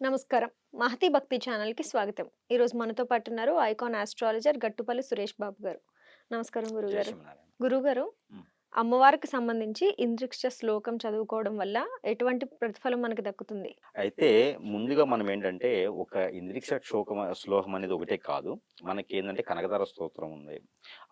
నమస్కారం. మహతి భక్తి ఛానల్కి స్వాగతం. ఈరోజు మనతో పాటు ఉన్నారు ఐకాన్ ఆస్ట్రాలజర్ గట్టుపల్లి సురేష్ బాబు గారు. నమస్కారం గురుగారు. గురుగారు. అమ్మవారికి సంబంధించి ఇంద్రిక్ష శ్లోకం చదువుకోవడం వల్ల ఎటువంటి ప్రతిఫలం మనకి దక్కుతుంది? అయితే ముందుగా మనం ఏంటంటే ఒక ఇంద్రిక్ష శ్లోకం శ్లోకం అనేది ఒకటే కాదు. మనకి ఏంటంటే కనకదార స్తోత్రం ఉంది.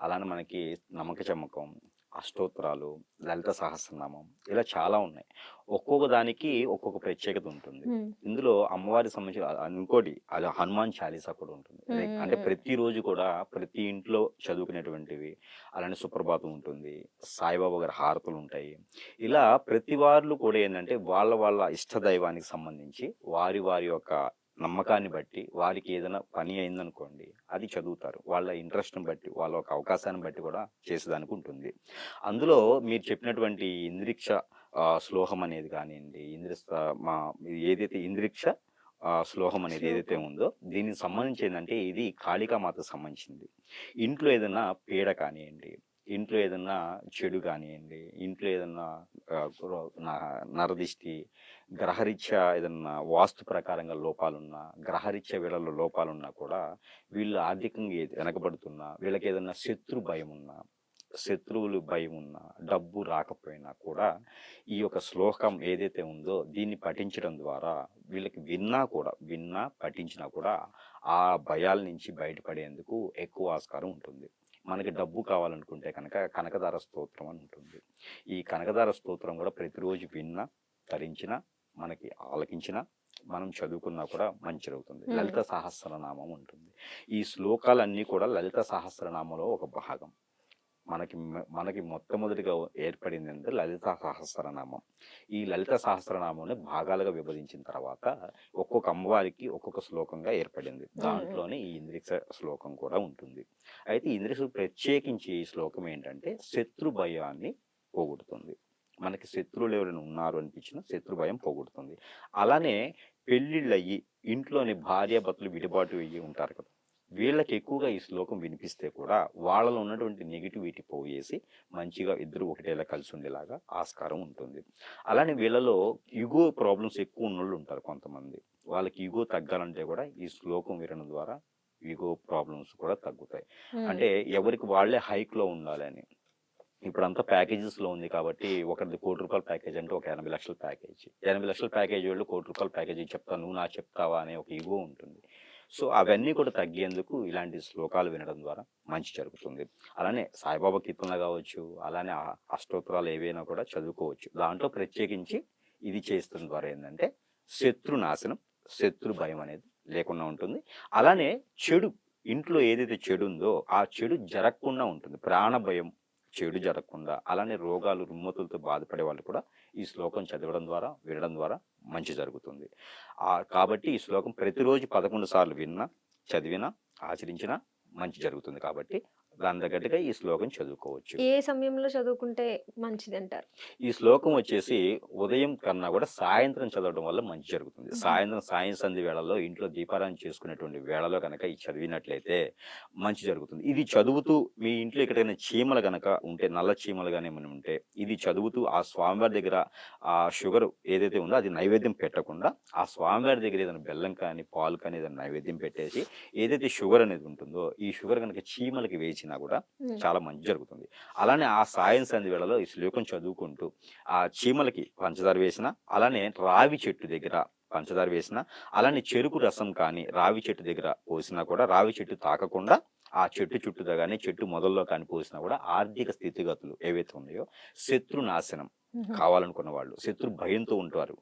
అలానే మనకి నమ్మక చమ్మకం అష్టోత్తరాలు లలిత సహస్రనామం ఇలా చాలా ఉన్నాయి. ఒక్కొక్క దానికి ఒక్కొక్క ప్రత్యేకత ఉంటుంది. ఇందులో అమ్మవారికి సంబంధించి అ- ఇంకోటి అది హనుమాన్ చాలీసా కూడా ఉంటుంది. అంటే ప్రతిరోజు కూడా ప్రతి ఇంట్లో చదువుకునేటువంటివి అలానే సుప్రభాతం ఉంటుంది సాయిబాబా గారి హారతులు ఉంటాయి. ఇలా ప్రతి వాళ్ళు కూడా ఏంటంటే వాళ్ళ వాళ్ళ ఇష్ట దైవానికి సంబంధించి వారి వారి యొక్క నమ్మకాన్ని బట్టి వారికి ఏదైనా పని అయిందనుకోండి అది చదువుతారు. వాళ్ళ ఇంట్రెస్ట్ని బట్టి వాళ్ళ ఒక అవకాశాన్ని బట్టి కూడా చేసేదానికి ఉంటుంది. అందులో మీరు చెప్పినటువంటి ఇంద్రిక్ష శ్లోహం అనేది కానివ్వండి ఇంద్రిస్త మా ఏదైతే ఇంద్రిక్ష శ్లోహం అనేది ఏదైతే ఉందో దీనికి సంబంధించి ఏంటంటే ఇది కాళికామాతకు సంబంధించింది. ఇంట్లో ఏదైనా పీడ కానివ్వండి ఇంట్లో ఏదన్నా చెడు కానివ్వండి ఇంట్లో ఏదన్నా నరదిష్టి గ్రహరీత్యా ఏదన్నా వాస్తు ప్రకారంగా లోపాలున్నా గ్రహరీత్యా వీళ్ళలో లోపాలున్నా కూడా వీళ్ళు ఆర్థికంగా వెనకబడుతున్నా వీళ్ళకి ఏదన్నా శత్రు భయం ఉన్నా శత్రువులు భయం ఉన్నా డబ్బు రాకపోయినా కూడా ఈ యొక్క శ్లోకం ఏదైతే ఉందో దీన్ని పఠించడం ద్వారా వీళ్ళకి విన్నా కూడా విన్నా పఠించినా కూడా ఆ భయాల నుంచి బయటపడేందుకు ఎక్కువ ఆస్కారం ఉంటుంది. మనకి డబ్బు కావాలనుకుంటే కనుక కనకదార స్తోత్రం అని ఉంటుంది. ఈ కనకదార స్తోత్రం కూడా ప్రతిరోజు విన్నా ధరించినా మనకి ఆలకించినా మనం చదువుకున్నా కూడా మంచి జరుగుతుంది. లలిత సహస్రనామం ఉంటుంది. ఈ శ్లోకాలన్నీ కూడా లలిత సహస్రనామంలో ఒక భాగం. మనకి మనకి మొట్టమొదటిగా ఏర్పడింది అంటే లలిత సహస్రనామం. ఈ లలిత సహస్రనామంని భాగాలుగా విభజించిన తర్వాత ఒక్కొక్క అమ్మవారికి ఒక్కొక్క శ్లోకంగా ఏర్పడింది. దాంట్లోనే ఈ ఇంద్రిక్ష శ్లోకం కూడా ఉంటుంది. అయితే ఇంద్రిక్ష ప్రత్యేకించి ఈ శ్లోకం ఏంటంటే శత్రు భయాన్ని పోగొడుతుంది. మనకి శత్రువులు ఎవరైనా ఉన్నారు అనిపించిన శత్రు భయం పోగొడుతుంది. అలానే పెళ్ళిళ్ళు అయ్యి ఇంట్లోని భార్య భర్తలు విడిబాటు అయ్యి ఉంటారు కదా! వీళ్ళకి ఎక్కువగా ఈ శ్లోకం వినిపిస్తే కూడా వాళ్ళలో ఉన్నటువంటి నెగిటివిటీ పోయేసి మంచిగా ఇద్దరు ఒకటేలా కలిసి ఉండేలాగా ఆస్కారం ఉంటుంది. అలానే వీళ్ళలో యుగో ప్రాబ్లమ్స్ ఎక్కువ ఉన్నోళ్ళు ఉంటారు కొంతమంది. వాళ్ళకి యుగో తగ్గాలంటే కూడా ఈ శ్లోకం వినడం ద్వారా యుగో ప్రాబ్లమ్స్ కూడా తగ్గుతాయి. అంటే ఎవరికి వాళ్ళే హైక్లో ఉండాలని ఇప్పుడు అంతా ప్యాకేజెస్లో ఉంది కాబట్టి ఒకరిది కోటి రూపాయల ప్యాకేజ్ అంటే ఒక ఎనభై లక్షల ప్యాకేజ్. ఎనభై లక్షల ప్యాకేజ్ వాళ్ళు కోటి రూపాయల ప్యాకేజీ చెప్తాను నువ్వు నా చెప్తావా? అనే ఒక ఈగో ఉంటుంది. సో అవన్నీ కూడా తగ్గేందుకు ఇలాంటి శ్లోకాలు వినడం ద్వారా మంచి జరుగుతుంది. అలానే సాయిబాబా కీర్తనలు కావచ్చు అలానే అష్టోత్తరాలు ఏవైనా కూడా చదువుకోవచ్చు. దాంట్లో ప్రత్యేకించి ఇది చేస్తున్న ద్వారా ఏంటంటే శత్రు నాశనం శత్రు భయం అనేది లేకుండా ఉంటుంది. అలానే చెడు ఇంట్లో ఏదైతే చెడు ఉందో ఆ చెడు జరగకుండా ఉంటుంది. ప్రాణ భయం చెడు జరగకుండా అలానే రోగాలు రుమ్మతులతో బాధపడే వాళ్ళు కూడా ఈ శ్లోకం చదవడం ద్వారా వినడం ద్వారా మంచి జరుగుతుంది. కాబట్టి ఈ శ్లోకం ప్రతిరోజు పదకొండు సార్లు విన్నా చదివినా ఆచరించినా మంచి జరుగుతుంది కాబట్టి దాని తగ్గట్టుగా ఈ శ్లోకం చదువుకోవచ్చు. ఏ సమయంలో చదువుకుంటే మంచిది అంటారు ఈ శ్లోకం వచ్చేసి ఉదయం కన్నా కూడా సాయంత్రం చదవడం వల్ల మంచి జరుగుతుంది. సాయంత్రం సాయం సంధి వేళల్లో ఇంట్లో దీపారాయణ చేసుకునేటువంటి వేళలో కనుక ఈ చదివినట్లయితే మంచి జరుగుతుంది. ఇది చదువుతూ మీ ఇంట్లో ఎక్కడైనా చీమలు గనక ఉంటే నల్ల చీమలు కానీ ఏమైనా ఉంటే ఇది చదువుతూ ఆ స్వామివారి దగ్గర ఆ షుగర్ ఏదైతే ఉందో అది నైవేద్యం పెట్టకుండా ఆ స్వామివారి దగ్గర ఏదైనా బెల్లం కానీ పాలు కానీ ఏదైనా నైవేద్యం పెట్టేసి ఏదైతే షుగర్ అనేది ఉంటుందో ఈ షుగర్ కనుక చీమలకి వేసినా కూడా చాలా మంచి జరుగుతుంది. అలానే ఆ సాయం సంధి వేళలో ఈ శ్లోకం చదువుకుంటూ ఆ చీమలకి పంచదార వేసిన అలానే రావి చెట్టు దగ్గర పంచదార వేసిన అలానే చెరుకు రసం కానీ రావి చెట్టు దగ్గర పోసినా కూడా రావి చెట్టు తాకకుండా ఆ చెట్టు చుట్టూ కానీ చెట్టు మొదల్లో కానీ పోసినా కూడా ఆర్థిక స్థితిగతులు ఏవైతే ఉన్నాయో శత్రు నాశనం. కావాలనుకున్న వాళ్ళు శత్రు భయంతో ఉంటారు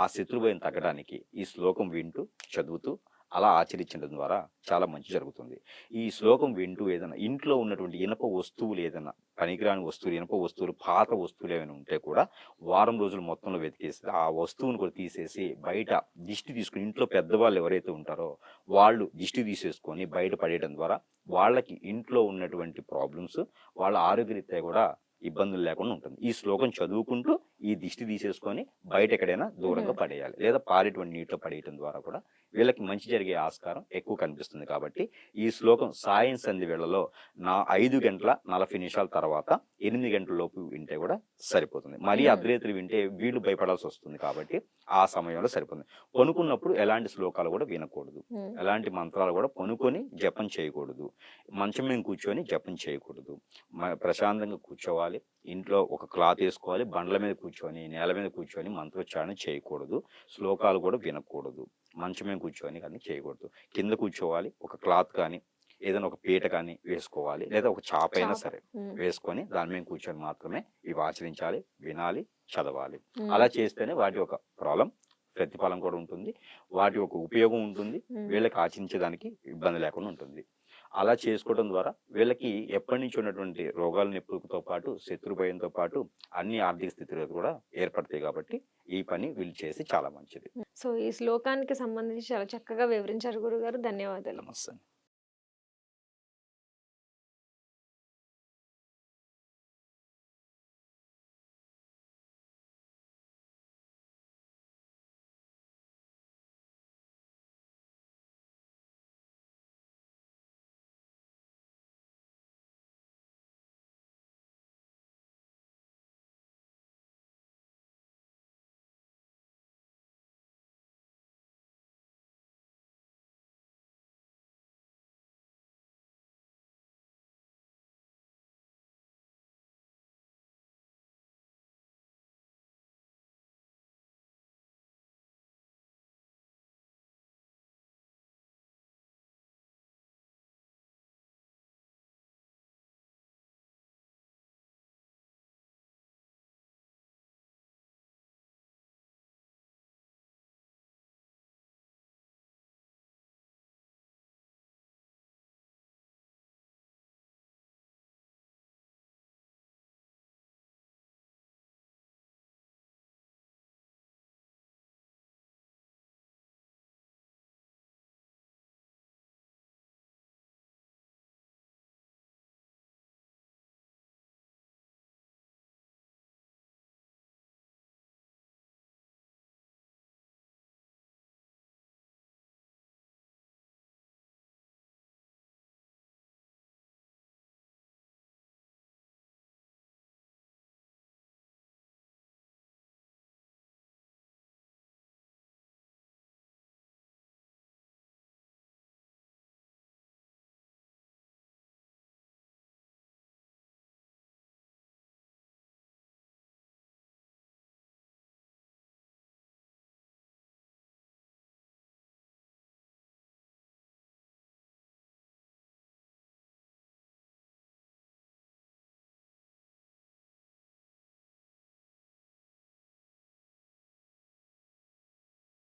ఆ శత్రు భయం తగ్గడానికి ఈ శ్లోకం వింటూ చదువుతూ అలా ఆచరించడం ద్వారా చాలా మంచి జరుగుతుంది. ఈ శ్లోకం వింటూ ఏదైనా ఇంట్లో ఉన్నటువంటి ఇనప వస్తువులు ఏదైనా పనికిరాని వస్తువులు ఇనప వస్తువులు పాత వస్తువులు ఏమైనా ఉంటే కూడా వారం రోజులు మొత్తంలో వెతికేసి ఆ వస్తువును కూడా తీసేసి బయట దిష్టి తీసుకుని ఇంట్లో పెద్దవాళ్ళు ఎవరైతే ఉంటారో వాళ్ళు దిష్టి తీసేసుకొని బయట పడేయడం ద్వారా వాళ్ళకి ఇంట్లో ఉన్నటువంటి ప్రాబ్లమ్స్ వాళ్ళ ఆరోగ్యరీత్యా కూడా ఇబ్బందులు లేకుండా ఉంటుంది. ఈ శ్లోకం చదువుకుంటూ ఈ దిష్టి తీసేసుకొని బయట ఎక్కడైనా దూరంగా. పడేయాలి. లేదా పారేటువంటి నీటిలో పడేయటం ద్వారా కూడా వీళ్ళకి మంచి జరిగే ఆస్కారం ఎక్కువ కనిపిస్తుంది కాబట్టి ఈ శ్లోకం సాయం సంధి వేళలో నా ఐదు గంటల నలభై నిమిషాల తర్వాత ఎనిమిది గంటల లోపు వింటే కూడా సరిపోతుంది. మరీ. అర్ధరేత్రి వింటే వీళ్ళు భయపడాల్సి వస్తుంది కాబట్టి ఆ సమయంలో సరిపోతుంది. పనుకున్నప్పుడు ఎలాంటి శ్లోకాలు కూడా వినకూడదు. ఎలాంటి మంత్రాలు కూడా పనుకొని జపం చేయకూడదు. మంచం మీద కూర్చొని జపం చేయకూడదు. ప్రశాంతంగా కూర్చోవాలి. ఇంట్లో ఒక క్లాత్ వేసుకోవాలి. బండ్ల మీద కూర్చొని నేల మీద కూర్చొని మంత్రోచ్చారణ చేయకూడదు. శ్లోకాలు కూడా వినకూడదు. మంచం మీద కూర్చొని కానీ చేయకూడదు. కింద కూర్చోవాలి. ఒక క్లాత్ కానీ ఏదైనా ఒక పీట కానీ వేసుకోవాలి. లేదా ఒక చాప అయినా. సరే వేసుకొని దాని మీద కూర్చొని మాత్రమే ఇవి ఆచరించాలి వినాలి చదవాలి. అలా చేస్తేనే వాటి యొక్క ప్రాబ్లం ప్రతిఫలం కూడా ఉంటుంది. వాటి యొక్క ఉపయోగం ఉంటుంది. వీళ్ళకి ఆచరించడానికి ఇబ్బంది లేకుండా ఉంటుంది. అలా చేసుకోవడం ద్వారా వీళ్ళకి ఎప్పటి నుంచి ఉన్నటువంటి రోగాల నొప్పులతో పాటు శత్రు భయంతో పాటు అన్ని ఆర్థిక స్థితిలో కూడా ఏర్పడతాయి కాబట్టి ఈ పని వీళ్ళు చేసి చాలా మంచిది. సో ఈ శ్లోకానికి సంబంధించి చాలా చక్కగా వివరించారు గురుగారు. ధన్యవాదాలు. నమస్తే